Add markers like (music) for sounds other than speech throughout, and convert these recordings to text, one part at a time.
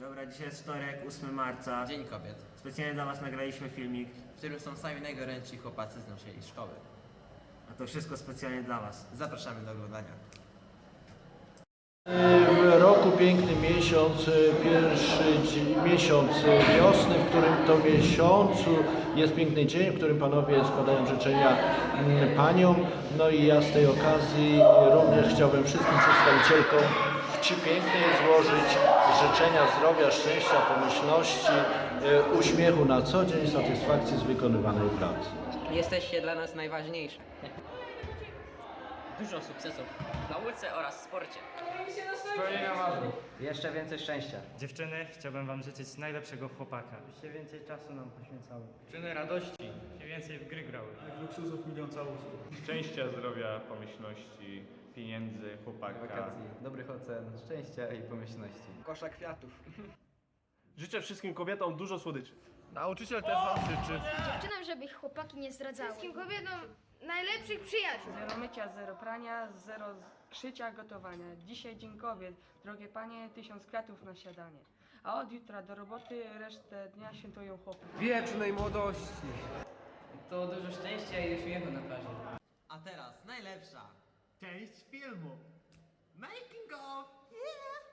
Dobra, dzisiaj jest wtorek, 8 marca. Dzień Kobiet, Specjalnie dla Was nagraliśmy filmik, w którym są sami najgorętsi chłopacy z naszej szkoły. a to wszystko specjalnie dla Was. Zapraszamy do oglądania. W roku piękny miesiąc, pierwszy miesiąc wiosny, w którym to miesiącu jest piękny dzień, w którym panowie składają życzenia mm, paniom. No i ja z tej okazji również chciałbym wszystkim przedstawicielkom Ci Pięknej złożyć życzenia zdrowia, szczęścia, pomyślności, e, uśmiechu na co dzień, satysfakcji z wykonywanej pracy. Jesteście dla nas najważniejsze. Dużo sukcesów w nauce oraz w sporcie. Jeszcze więcej szczęścia. Dziewczyny, chciałbym Wam życzyć najlepszego chłopaka. Byście więcej czasu nam poświęcały. Dziewczyny radości. I więcej w gry grały. szczęścia, zdrowia, pomyślności, pieniędzy, chłopaka. dobrych ocen, szczęścia i pomyślności. Kosza kwiatów. Życzę wszystkim kobietom dużo słodyczy. Nauczyciel też Wam życzy. Dziewczynom, żeby ich chłopaki nie zdradzały. Wszystkim kobietom najlepszych przyjaciół. Zero mycia, zero prania, zero szycia, gotowania. Dzisiaj Dzień Kobiet. Drogie panie, tysiąc kwiatów na siadanie. A od jutra do roboty, resztę dnia świętują chłopy. Wiecznej młodości. To dużo szczęścia i uśmiechu na twarzy. A teraz najlepsza. Część filmu. Making of! Yeah!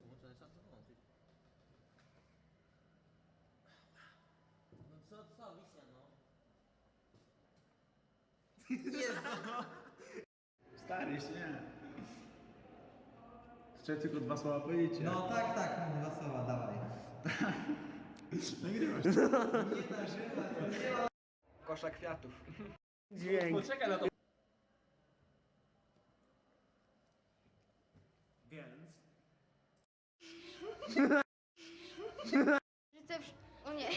No co, co, misja no? (laughs) Stary, nie. Jeszcze tylko dwa słowa powiedzieć. No tak, tak, mam dwa słowa, dawaj. (laughs) Nagrywasz. Kosza kwiatów. Poczekaj na to. Więc... Życzę wsz- O nie.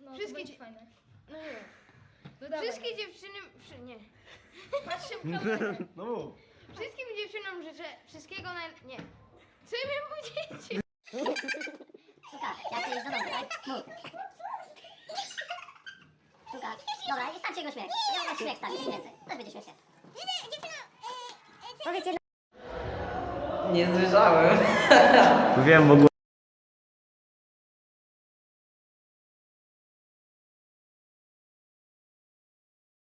No, Wszystkie Wszystkie dzie- fajne. No nie. No Wszystkie dziewczyny... Wszy... Nie. Patrzcie w kamerę. (laughs) No mów. Wszystkim dziewczynom życzę wszystkiego naj... Nie. Co ja miałem powiedzieć? Ja chcę iść do domu, tak? Mów. Sztuka. Dobra, i stańcie go śmiech. Ja na śmiech stawię, nic więcej. Też będzie śmiesznie. Powiedz jedno. Nie zwyżałem. Wiem w ogóle.